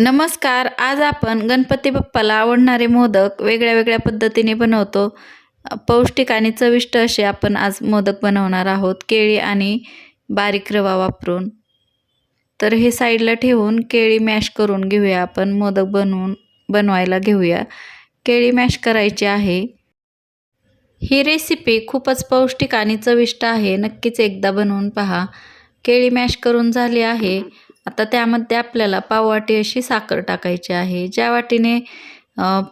नमस्कार आज आपण गणपती बाप्पाला आवडणारे मोदक वेगळ्या वेगळ्या पद्धतीने बनवतो. पौष्टिक आणि चविष्ट असे आपण आज मोदक बनवणार आहोत केळी आणि बारीक रवा वापरून. तर हे साईडला ठेवून केळी मॅश करून घेऊया आपण मोदक बनवून बनवायला घेऊया. केळी मॅश करायची आहे. ही रेसिपी खूपच पौष्टिक आणि चविष्ट आहे नक्कीच एकदा बनवून पहा. केळी मॅश करून झाली आहे. आता त्यामध्ये आपल्याला पाववाटी अशी साखर टाकायची आहे. ज्या वाटीने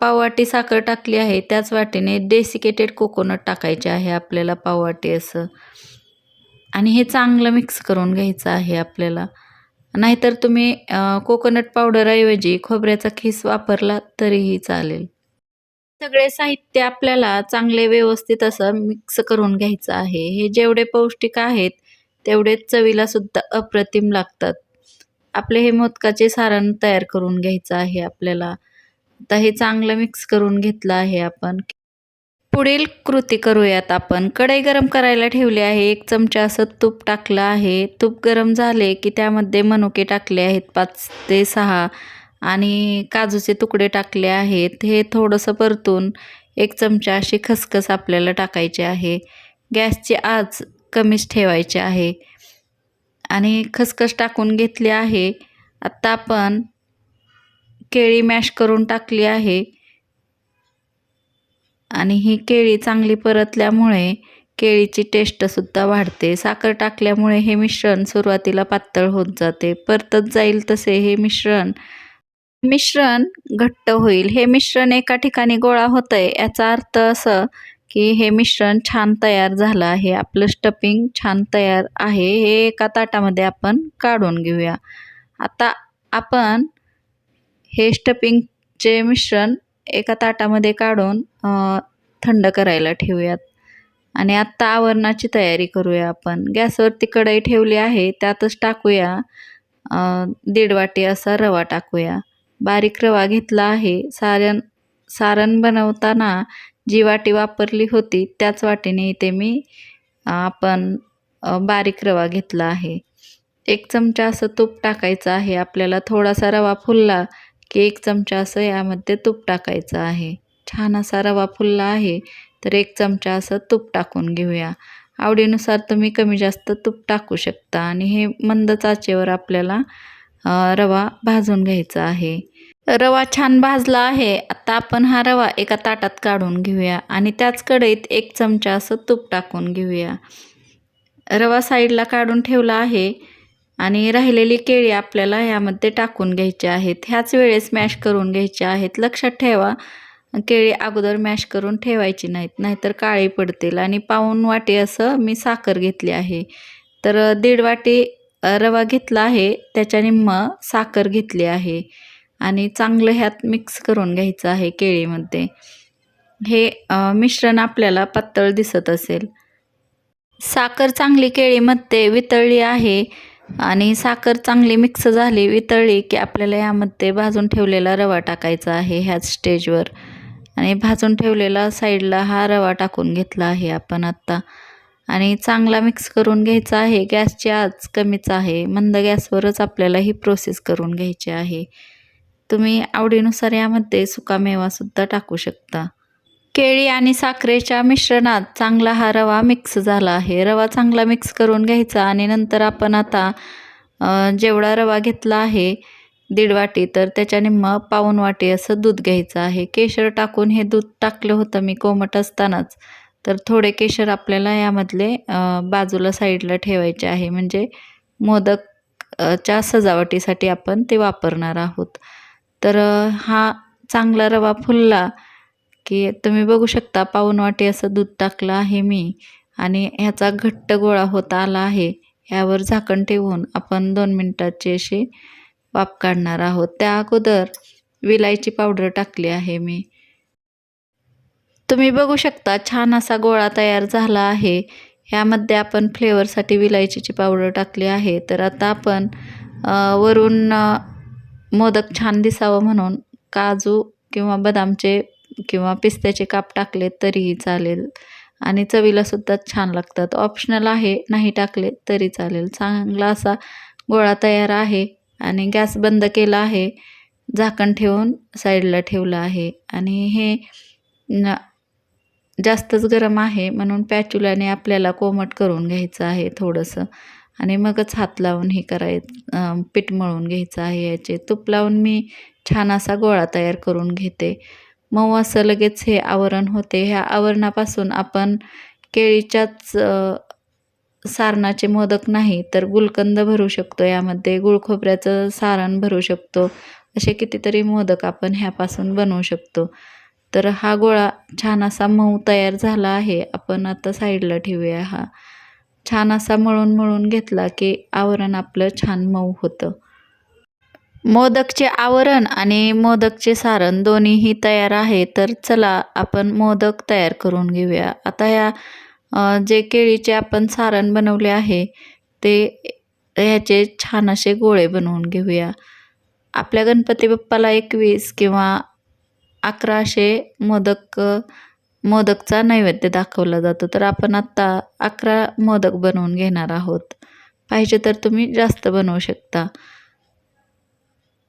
पाववाटी साखर टाकली आहे त्याच वाटीने डेसिकेटेड कोकोनट टाकायचे आहे आपल्याला पाववाटी असं. आणि हे चांगलं मिक्स करून घ्यायचं आहे आपल्याला. नाहीतर तुम्ही कोकोनट पावडरऐवजी खोबऱ्याचा खीस वापरला तरीही चालेल. सगळे साहित्य आपल्याला चांगले व्यवस्थित असं मिक्स करून घ्यायचं आहे. हे जेवढे पौष्टिक आहेत तेवढेच चवीला सुद्धा अप्रतिम लागतात. आपले हे मोदकाचे सारण तयार करून घ्यायचं आहे आपल्याला. आता हे चांगलं मिक्स करून घेतलं आहे आपण. पुढील कृती करूयात आपण. कढई गरम करायला ठेवली आहे. एक चमचा असं तूप टाकलं आहे. तूप गरम झाले की त्यामध्ये मनुके टाकले आहेत पाच ते सहा. आणि काजूचे तुकडे टाकले आहेत. हे थोडंसं परतून एक चमचा अशी खसखस आपल्याला टाकायची आहे. गॅसची आच कमीच ठेवायची आहे. आणि खसखस टाकून घेतली आहे. आत्ता आपण केळी मॅश करून टाकली आहे. आणि ही केळी चांगली परतल्यामुळे केळीची टेस्टसुद्धा वाढते. साखर टाकल्यामुळे हे मिश्रण सुरुवातीला पातळ होत जाते. परतत जाईल तसे हे मिश्रण मिश्रण घट्ट होईल. हे मिश्रण एका ठिकाणी गोळा होतं आहे याचा अर्थ असं की हे मिश्रण छान तयार झालं आहे. आपलं स्टफिंग छान तयार आहे. हे एका ताटामध्ये आपण काढून घेऊया. आता आपण हे स्टफिंगचे मिश्रण एका ताटामध्ये काढून थंड करायला ठेवूयात. आणि आत्ता आवरणाची तयारी करूया आपण. गॅसवरती कढई ठेवली आहे. त्यातच टाकूया. दीड वाटी असा रवा टाकूया. बारीक रवा घेतला आहे. सारण सारण बनवताना जी वाटी वापरली होती त्याच वाटीने इथे मी आपण बारीक रवा घेतला आहे. एक चमचा असं तूप टाकायचं आहे. आपल्याला थोडासा रवा फुलला की एक चमचा असं यामध्ये तूप टाकायचं आहे. छान असा रवा फुलला आहे तर एक चमचा असं तूप टाकून घेऊया. आवडीनुसार तुम्ही कमी जास्त तूप टाकू शकता आणि हे मंद चाचेवर आपल्याला रवा भाजून घ्यायचा आहे. रवा छान भाजला आहे. आता आपण हा रवा एका ताटात काढून घेऊया आणि त्याच कढईत एक चमचा असं तूप टाकून घेऊया. रवा साईडला काढून ठेवला आहे आणि राहिलेली केळी आपल्याला ह्यामध्ये टाकून घ्यायची आहेत. ह्याच वेळेस मॅश करून घ्यायचे आहेत. लक्षात ठेवा केळी अगोदर मॅश करून ठेवायची नाहीत नाहीतर काळी पडतील आणि पाऊण वाटी असं मी साखर घेतली आहे. तर दीड वाटी रवा घेतला आहे त्याच्या निम्म साखर घेतली आहे. आणि चांगलं ह्यात मिक्स करून घ्यायचं आहे केळीमध्ये. हे मिश्रण आपल्याला पातळ दिसत असेल. साखर चांगली केळीमध्ये वितळली आहे आणि साखर चांगली मिक्स झाली वितळली की आपल्याला यामध्ये भाजून ठेवलेला रवा टाकायचा आहे ह्याच स्टेजवर आणि भाजून ठेवलेला साईडला हा रवा टाकून घेतला आहे आपण आत्ता आणि चांगला मिक्स करून घ्यायचा आहे. गॅसची आज कमीच आहे. मंद गॅसवरच आपल्याला ही प्रोसेस करून घ्यायची आहे. तुम्ही आवडीनुसार यामध्ये सुकामेवासुद्धा टाकू शकता. केळी आणि साखरेच्या मिश्रणात चांगला हा रवा मिक्स झाला आहे. रवा चांगला मिक्स करून घ्यायचा आणि नंतर आपण आता जेवढा रवा घेतला आहे दीड वाटी तर त्याच्या निम्म पाऊण वाटी असं दूध घ्यायचं आहे. केशर टाकून हे दूध टाकलं होतं मी कोमट असतानाच. तर थोडे केशर आपल्याला यामधले बाजूला साईडला ठेवायचे आहे. म्हणजे मोदक च्या सजावटीसाठी आपण ते वापरणार आहोत. तर हा चांगला रवा फुलला की तुम्ही बघू शकता पाऊण वाटी असं दूध टाकलं आहे मी आणि ह्याचा घट्ट गोळा होत आला आहे. ह्यावर झाकण ठेवून आपण दोन मिनटाची अशी वाफ काढणार आहोत. त्या अगोदर विलायची पावडर टाकली आहे मी. तुम्ही बघू शकता छान असा गोळा तयार झाला आहे. ह्यामध्ये आपण फ्लेवरसाठी विलायचीची पावडर टाकली आहे. तर आता आपण वरून मोदक छान दिसावं म्हणून काजू किंवा बदामचे किंवा पिस्त्याचे काप टाकले तरीही चालेल. आणि चवीलासुद्धा छान लागतात. ऑप्शनल आहे नाही टाकले तरी चालेल. चांगला असा गोळा तयार आहे आणि गॅस बंद केला आहे. झाकण ठेवून साईडला ठेवलं आहे. आणि हे न जास्तच गरम आहे म्हणून पॅच्युलाने आपल्याला कोमट करून घ्यायचं आहे थोडंसं. आणि मगच हात लावून हे कराय पीठ मळून घ्यायचं आहे याचे. तूप लावून मी छान असा गोळा तयार करून घेते. मऊ असं लगेच हे आवरण होते. ह्या आवरणापासून आपण केळीच्याच सारणाचे मोदक नाही तर गुलकंद भरू शकतो. यामध्ये गुळखोबऱ्याचं सारण भरू शकतो. असे कितीतरी मोदक आपण ह्यापासून बनवू शकतो. तर हा गोळा छान असा मऊ तयार झाला आहे. आपण आता साईडला ठेवूया हा. छान असा मळून मळून घेतला की आवरण आपलं छान मऊ होतं. मोदकचे आवरण आणि मोदकचे सारण दोन्हीही तयार आहे तर चला आपण मोदक तयार करून घेऊया. आता या जे केळीचे आपण सारण बनवले आहे ते ह्याचे छान असे गोळे बनवून घेऊया. आपल्या गणपती बाप्पाला एकवीस किंवा अकराशे मोदक मोदकचा नैवेद्य दाखवला जातो. तर आपण आत्ता अकरा मोदक बनवून घेणार आहोत. पाहिजे तर तुम्ही जास्त बनवू शकता.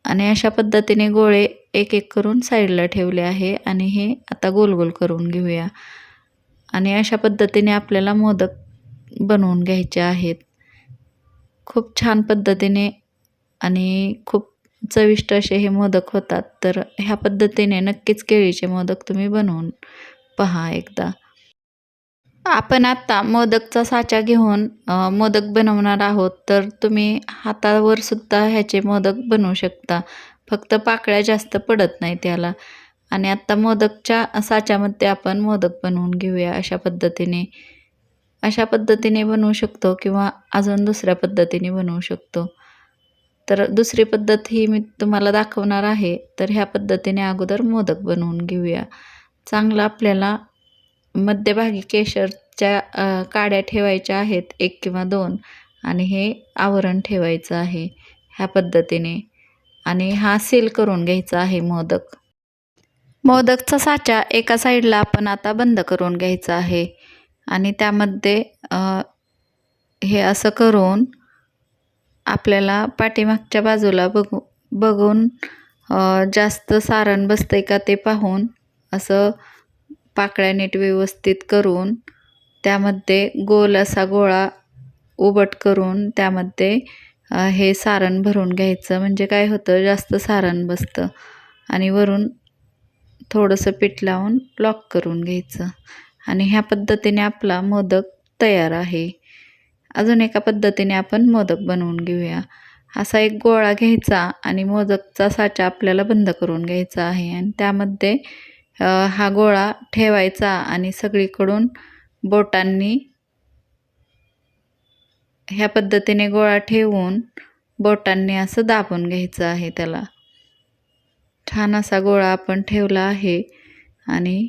आणि अशा पद्धतीने गोळे एक एक करून साईडला ठेवले आहे आणि हे आता गोल गोल करून घेऊया. आणि अशा पद्धतीने आपल्याला मोदक बनवून घ्यायचे आहेत. खूप छान पद्धतीने आणि खूप चविष्ट असे हे मोदक होतात. तर ह्या पद्धतीने नक्कीच केळीचे मोदक तुम्ही बनवून पहा एकदा. आपण आत्ता मोदकचा साचा घेऊन मोदक बनवणार आहोत तर तुम्ही हातावर सुद्धा ह्याचे मोदक बनवू शकता. फक्त पाकळ्या जास्त पडत नाही त्याला आणि आत्ता मोदकच्या साच्यामध्ये आपण मोदक बनवून घेऊया अशा पद्धतीने. अशा पद्धतीने बनवू शकतो किंवा अजून दुसऱ्या पद्धतीने बनवू शकतो. तर दुसरी पद्धत ही मी तुम्हाला दाखवणार आहे. तर ह्या पद्धतीने अगोदर मोदक बनवून घेऊया. चांगलं आपल्याला मध्यभागी केशरच्या काड्या ठेवायच्या आहेत एक किंवा दोन. आणि हे आवरण ठेवायचं आहे ह्या पद्धतीने. आणि हा सील करून घ्यायचा आहे मोदक. मोदकचा साचा एका साईडला आपण आता बंद करून घ्यायचा आहे. आणि त्यामध्ये हे असं करून आपल्याला पाठीमागच्या बाजूला बघू बघून जास्त सारण बसतंय का ते पाहून असं पाकळ्या नीट व्यवस्थित करून त्यामध्ये गोल असा गोळा उबट करून त्यामध्ये हे सारण भरून घ्यायचं. म्हणजे काय होतं जास्त सारण बसतं. आणि वरून थोडंसं पीठ लावून लॉक करून घ्यायचं. आणि ह्या पद्धतीने आपला मोदक तयार आहे. अजून एका पद्धतीने आपण मोदक बनवून घेऊया. असा एक गोळा घ्यायचा आणि मोदकचा साचा आपल्याला बंद करून घ्यायचा आहे. आणि त्यामध्ये हा गोळा ठेवायचा आणि सगळीकडून बोटांनी ह्या पद्धतीने गोळा ठेवून बोटांनी असं दाबून घ्यायचं आहे त्याला. छान असा गोळा आपण ठेवला आहे आणि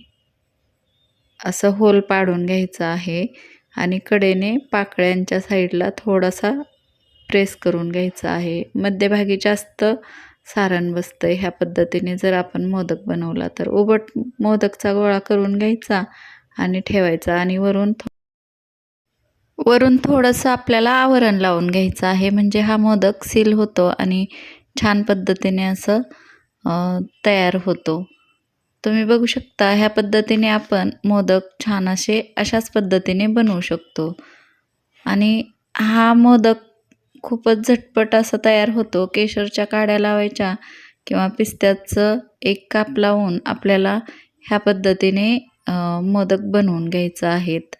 असं होल पाडून घ्यायचं आहे आणि कडेने पाकळ्यांच्या साईडला थोडासा प्रेस करून घ्यायचा आहे. मध्यभागी जास्त सारण बसतं ह्या पद्धतीने जर आपण मोदक बनवला तर. उबट मोदकचा गोळा करून घ्यायचा आणि ठेवायचा आणि वरून वरून थोडंसं आपल्याला आवरण लावून घ्यायचं आहे. म्हणजे हा मोदक सील होतो आणि छान पद्धतीने असं तयार होतो. तुम्ही बघू शकता ह्या पद्धतीने आपण मोदक छान असे अशाच पद्धतीने बनवू शकतो. आणि हा मोदक खूपच झटपट असा तयार होतो. केशरच्या काड्या लावायच्या किंवा पिस्त्याचं एक काप लावून आपल्याला ह्या पद्धतीने मोदक बनवून घ्यायचं आहेत.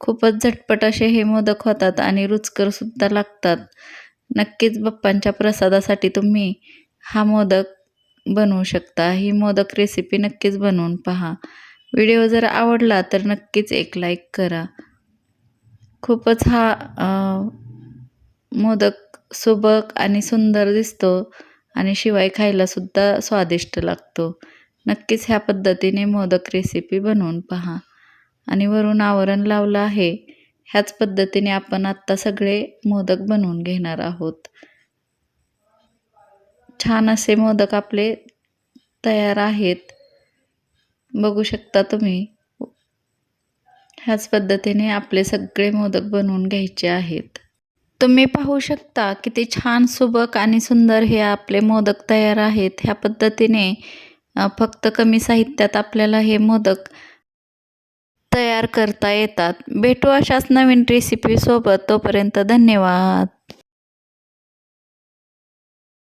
खूपच झटपट असे हे मोदक होतात आणि रुचकरसुद्धा लागतात. नक्कीच बाप्पांच्या प्रसादासाठी तुम्ही हा मोदक बनवू शकता. ही मोदक रेसिपी नक्कीच बनवून पहा. व्हिडिओ जर आवडला तर नक्कीच एक लाईक करा. खूपच हा मोदक सुबक आणि सुंदर दिसतो आणि शिवाय खायलासुद्धा स्वादिष्ट लागतो. नक्कीच ह्या पद्धतीने मोदक रेसिपी बनवून पहा. आणि वरून आवरण लावलं आहे. ह्याच पद्धतीने आपण आत्ता सगळे मोदक बनवून घेणार आहोत. छान असे मोदक आपले तयार आहेत. बघू शकता तुम्ही. ह्याच पद्धतीने आपले सगळे मोदक बनवून घ्यायचे आहेत. तुम्ही पाहू शकता किती छान सुबक आणि सुंदर हे आपले मोदक तयार आहेत. ह्या पद्धतीने फक्त कमी साहित्यात आपल्याला हे मोदक तयार करता येतात. भेटू अशाच नवीन रेसिपीसोबत तोपर्यंत धन्यवाद.